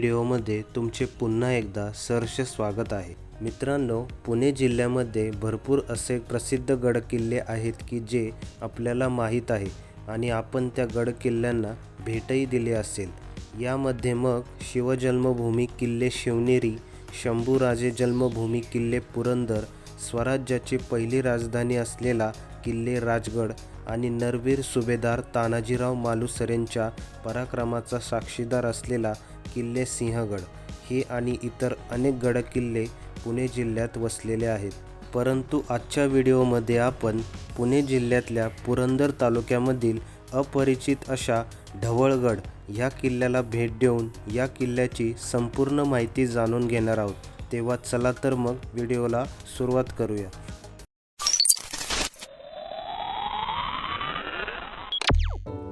व्हिडिओमध्ये तुमचे पुन्हा एकदा सहर्ष स्वागत आहे. मित्रांनो पुणे जिल्ह्यामध्ये भरपूर असे प्रसिद्ध गडकिल्ले आहेत की जे आपल्याला माहीत आहे आणि आपण त्या गडकिल्ल्यांना भेटही दिली असेल. यामध्ये मग शिवजन्मभूमी किल्ले शिवनेरी शंभूराजे जन्मभूमी किल्ले पुरंदर स्वराज्याची पहिली राजधानी असलेला किल्ले राजगड आणि नरवीर सुभेदार तानाजीराव मालुसरेंच्या पराक्रमाचा साक्षीदार असलेला किल्ले सिंहगड हे आणि इतर अनेक गडकिल्ले पुणे जिल्ह्यात वसलेले आहेत. परंतु आजच्या व्हिडिओमध्ये आपण पुणे जिल्ह्यातल्या पुरंदर तालुक्यामधील अपरिचित अशा ढवळगड ह्या किल्ल्याला भेट देऊन या किल्ल्याची संपूर्ण माहिती जाणून घेणार आहोत. तेव्हा चला तर मग व्हिडिओला सुरुवात करूया.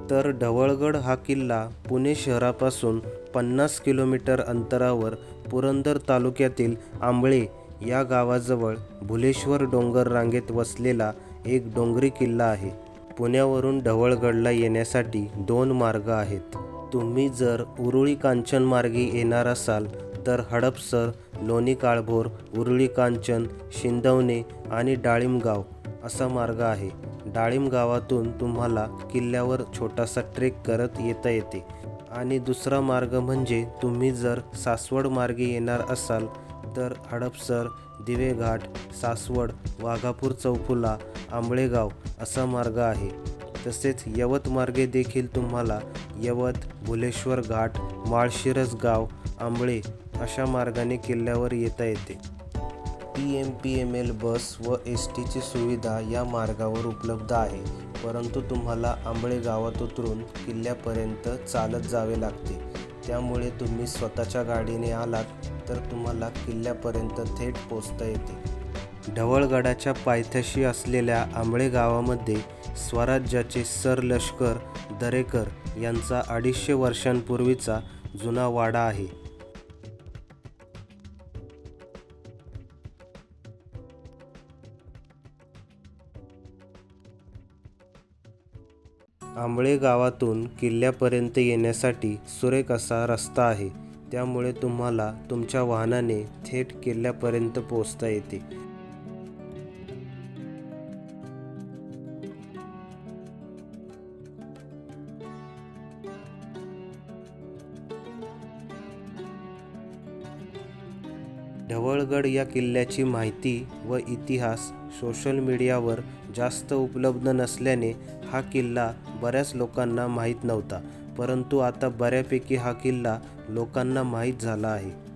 तर ढवळगड हा किल्ला पुणे शहरापासून पन्नास किलोमीटर अंतरावर पुरंदर तालुक्यातील आंबळे या गावाजवळ भुलेश्वर डोंगर रांगेत वसलेला एक डोंगरी किल्ला आहे. पुण्यावरून ढवळगडला येण्यासाठी दोन मार्ग आहेत. तुम्ही जर उरुळी कांचन मार्गी येणार असाल तर हडपसर लोणी काळभोर उरुळी कांचन शिंदवणे आणि डाळिंबगाव असा मार्ग आहे. डाळिंब गावातून तुम्हाला किल्ल्यावर छोटासा ट्रेक करत येता येते. आणि दुसरा मार्ग म्हणजे तुम्ही जर सासवड मार्गे येणार असाल तर हडपसर दिवेघाट सासवड वाघापूर चौफुला आंबळेगाव असा मार्ग आहे. तसेच यवत मार्गे देखील तुम्हाला यवत भुलेश्वर घाट माळशिरस गाव आंबळे अशा मार्गाने किल्ल्यावर येता येते. P M P M L bus व एस टीची सुविधा या मार्गावर उपलब्ध आहे. परंतु तुम्हाला आंबळे गावात उतरून किल्ल्यापर्यंत चालत जावे लागते. त्यामुळे तुम्ही स्वतःच्या गाडीने आलात तर तुम्हाला किल्ल्यापर्यंत थेट पोचता येते. ढवळगडाच्या पायथ्याशी असलेल्या आंबळे गावामध्ये स्वराज्याचे सर लष्कर दरेकर यांचा अडीचशे वर्षांपूर्वीचा जुना वाडा आहे. आंबळे गावातून किल्ल्यापर्यंत येण्यासाठी सुरेख असा रस्ता आहे. त्यामुळे तुम्हाला तुमच्या वाहनाने थेट किल्ल्यापर्यंत पोहोचता येते. ढवळगड या किल्ल्याची माहिती व इतिहास सोशल मीडियावर जास्त उपलब्ध नसल्याने हा किल्ला बऱ्याच लोकांना माहीत नव्हता परंतु आता बऱ्यापैकी हा किल्ला लोकांना माहीत झाला आहे.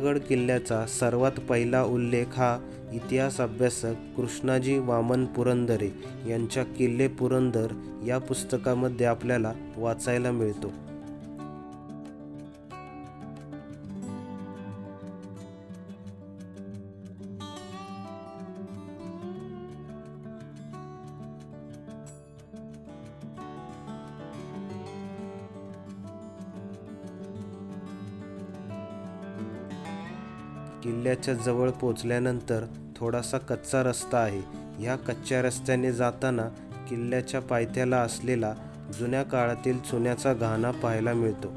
ढवळगड किल्ल्याचा सर्वात पहिला उल्लेख हा इतिहास अभ्यासक कृष्णाजी वामन पुरंदरे यांच्या किल्ले पुरंदर या पुस्तकामध्ये आपल्याला वाचायला मिळतो. किल्ल्याच्या जवळ पोचल्यानंतर थोडासा कच्चा रस्ता आहे. ह्या कच्च्या रस्त्याने जाताना किल्ल्याच्या पायथ्याला असलेला जुन्या काळातील चुन्याचा घाणा पाहायला मिळतो.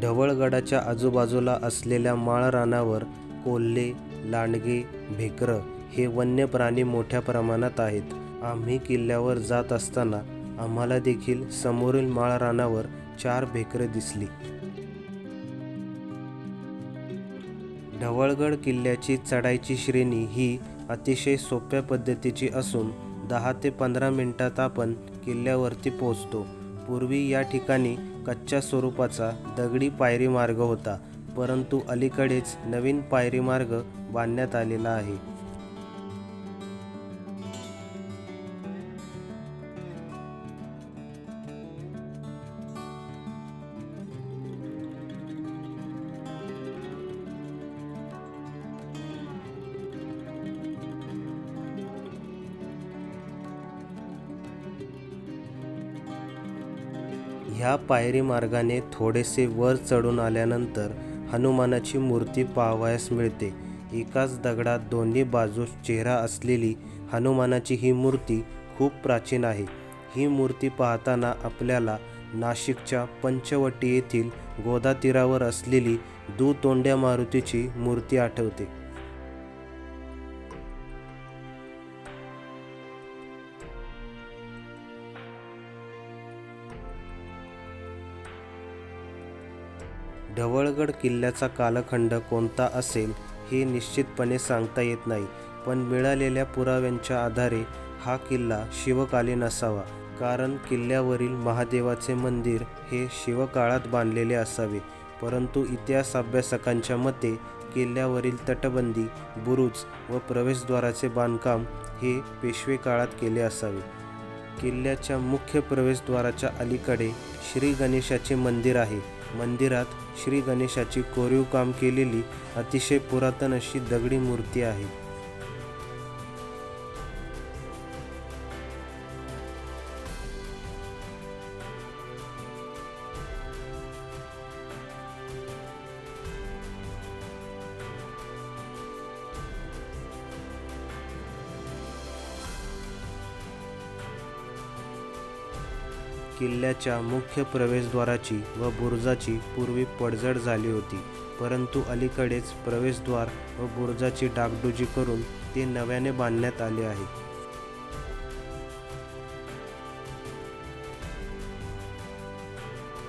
ढवळगडाच्या आजूबाजूला असलेल्या माळरानावर कोल्हे लांडगे भेकरं हे वन्य प्राणी मोठ्या प्रमाणात आहेत. आम्ही किल्ल्यावर जात असताना आम्हाला देखील समोरील माळ रानावर चार भेकरं दिसली. ढवळगड किल्ल्याची चढाईची श्रेणी ही अतिशय सोप्या पद्धतीची असून दहा ते पंधरा मिनिटात आपण किल्ल्यावरती पोहोचतो. पूर्वी या ठिकाणी कच्च्या स्वरूपाचा दगडी पायरी मार्ग होता परंतु अलीकडेच नवीन पायरी मार्ग बांधण्यात आलेला आहे. ह्या पायरी मार्गाने थोडेसे वर चढून आल्यानंतर हनुमानाची मूर्ती पाहावयास मिळते. एकाच दगडात दोन्ही बाजूस चेहरा असलेली हनुमानाची ही मूर्ती खूप प्राचीन आहे. ही मूर्ती पाहताना आपल्याला नाशिकच्या पंचवटी येथील गोदातीरावर असलेली दुतोंड्या मारुतीची मूर्ती आठवते. ढवळगड किल्ल्याचा कालखंड कोणता असेल? हे निश्चितपणे सांगता येत नाही पण मिळालेल्या पुराव्यांच्या आधारे हा किल्ला शिवकालीन असावा कारण किल्ल्यावरील महादेवाचे मंदिर हे शिवकाळात बांधलेले असावे. परंतु इतिहास अभ्यासकांच्या मते किल्ल्यावरील तटबंदी बुरुज व प्रवेशद्वाराचे बांधकाम हे पेशवे काळात केले असावे. किल्ल्याच्या मुख्य प्रवेशद्वाराच्या अलीकडे श्री गणेशाचे मंदिर आहे. मंदिरात श्री गणेशाची कोरीव काम केलेली अतिशय पुरातन अशी दगडी मूर्ती आहे. किल्ल्याच्या मुख्य प्रवेशद्वाराची व बुरुजाची पूर्वी पडझड झाली होती. परंतु अलीकडेच प्रवेशद्वार व बुरुजाची डागडुजी करून ते नव्याने बांधण्यात आले आहे.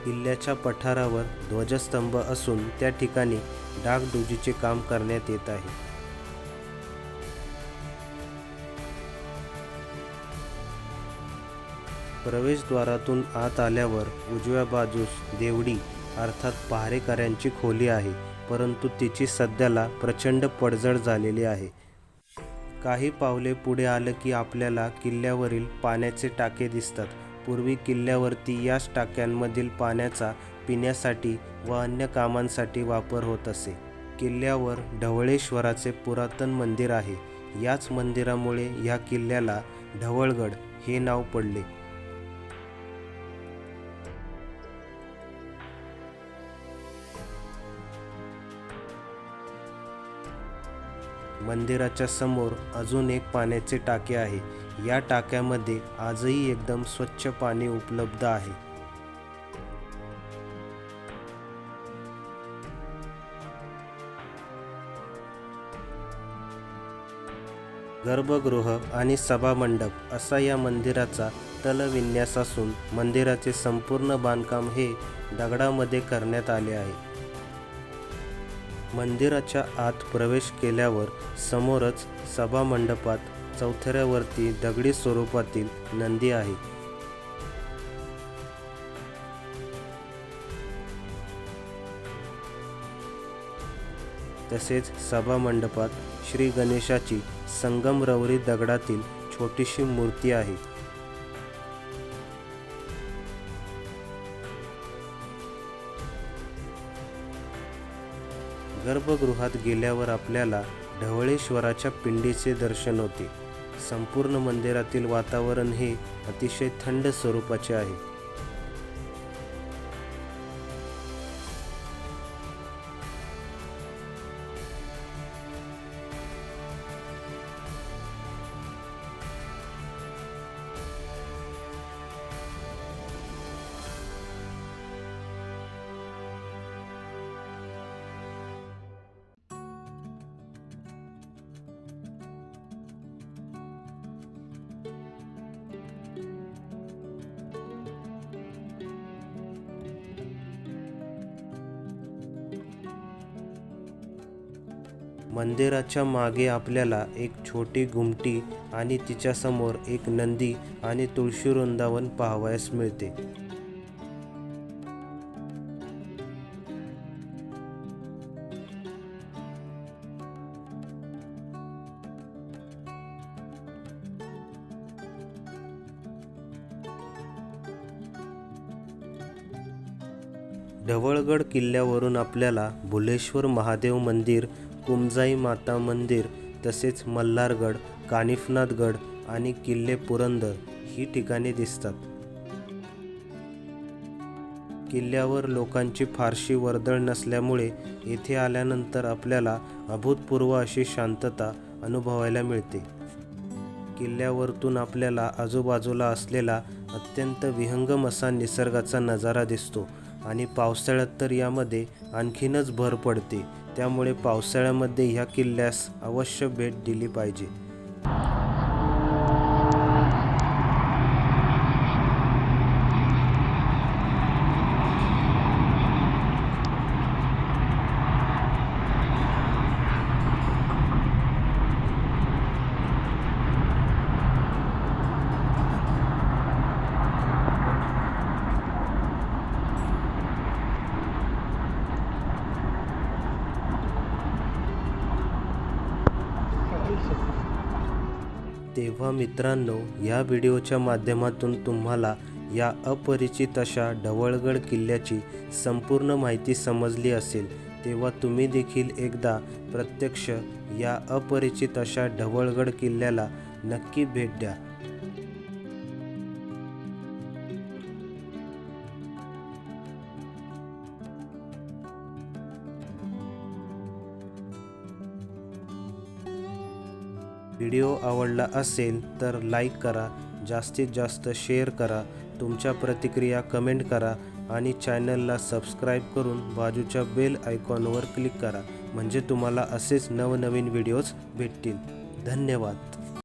किल्ल्याच्या पठारावर ध्वजस्तंभ असून त्या ठिकाणी डागडुजीचे काम करण्यात येत आहे. प्रवेशद्वारातून आत आल्यावर उजव्या बाजूस देवडी अर्थात पहारेकऱ्यांची खोली आहे परंतु तिची सध्याला प्रचंड पडझड झालेली आहे. काही पावले पुढे आलं की आपल्याला किल्ल्यावरील पाण्याचे टाके दिसतात. पूर्वी किल्ल्यावरती याच टाक्यांमधील पाण्याचा पिण्यासाठी व अन्य कामांसाठी वापर होत असे. किल्ल्यावर ढवळेश्वराचे पुरातन मंदिर आहे. याच मंदिरामुळे ह्या किल्ल्याला ढवळगड हे नाव पडले. मंदिराच्या समोर अजून एक पाण्याचे टाके आहे. या टाक्यामध्ये आजही एकदम स्वच्छ पाणी उपलब्ध आहे. गर्भगृह आणि सभामंडप असा या मंदिराचा तलविन्यास असून मंदिराचे संपूर्ण बांधकाम हे दगडामध्ये करण्यात आले आहे. मंदिराच्या आत प्रवेश केल्यावर समोरच सभामंडपात चौथऱ्यावरती दगडी स्वरूपातील नंदी आहे. तसेच सभामंडपात श्री गणेशाची संगमरवरी दगडातील छोटीशी मूर्ती आहे. गर्भगृहात गेल्यावर आपल्याला ढवळेश्वराच्या पिंडीचे दर्शन होते. संपूर्ण मंदिरातील वातावरण हे अतिशय थंड स्वरूपाचे आहे. मंदिराच्या मागे आपल्याला एक छोटी गुमटी आणि तिच्यासमोर एक नंदी आणि तुळशी वृंदावन पाहावयास मिळते. ढवळगड किल्ल्यावरून आपल्याला भुलेश्वर महादेव मंदिर कुमजाई माता मंदिर तसेच मल्हारगड कानिफनाथगड आणि किल्ले पुरंदर ही ठिकाणे दिसतात. किल्ल्यावर लोकांची फारशी वर्दळ नसल्यामुळे येथे आल्यानंतर आपल्याला अभूतपूर्व अशी शांतता अनुभवायला मिळते. किल्ल्यावरतून आपल्याला आजूबाजूला असलेला अत्यंत विहंगम असा निसर्गाचा नजारा दिसतो आणि पावसाळ्यात तर यामध्ये आणखीनच भर पडते. त्यामुळे पावसाळ्यामध्ये ह्या किल्ल्यास अवश्य भेट दिली पाहिजे. तेव्हा मित्रांनो या व्हिडिओच्या माध्यमातून तुम्हाला या अपरिचित अशा ढवळगड किल्ल्याची संपूर्ण माहिती समजली असेल. तेव्हा तुम्ही देखील एकदा प्रत्यक्ष या अपरिचित अशा ढवळगड किल्ल्याला नक्की भेट द्या. व्हिडिओ आवडला असेल तर लाईक करा जास्तीत जास्त शेअर करा तुमच्या प्रतिक्रिया कमेंट करा आणि चॅनलला सबस्क्राईब करून बाजूच्या बेल आयकॉनवर क्लिक करा म्हणजे तुम्हाला असेच नवनवीन व्हिडिओज भेटतील. धन्यवाद.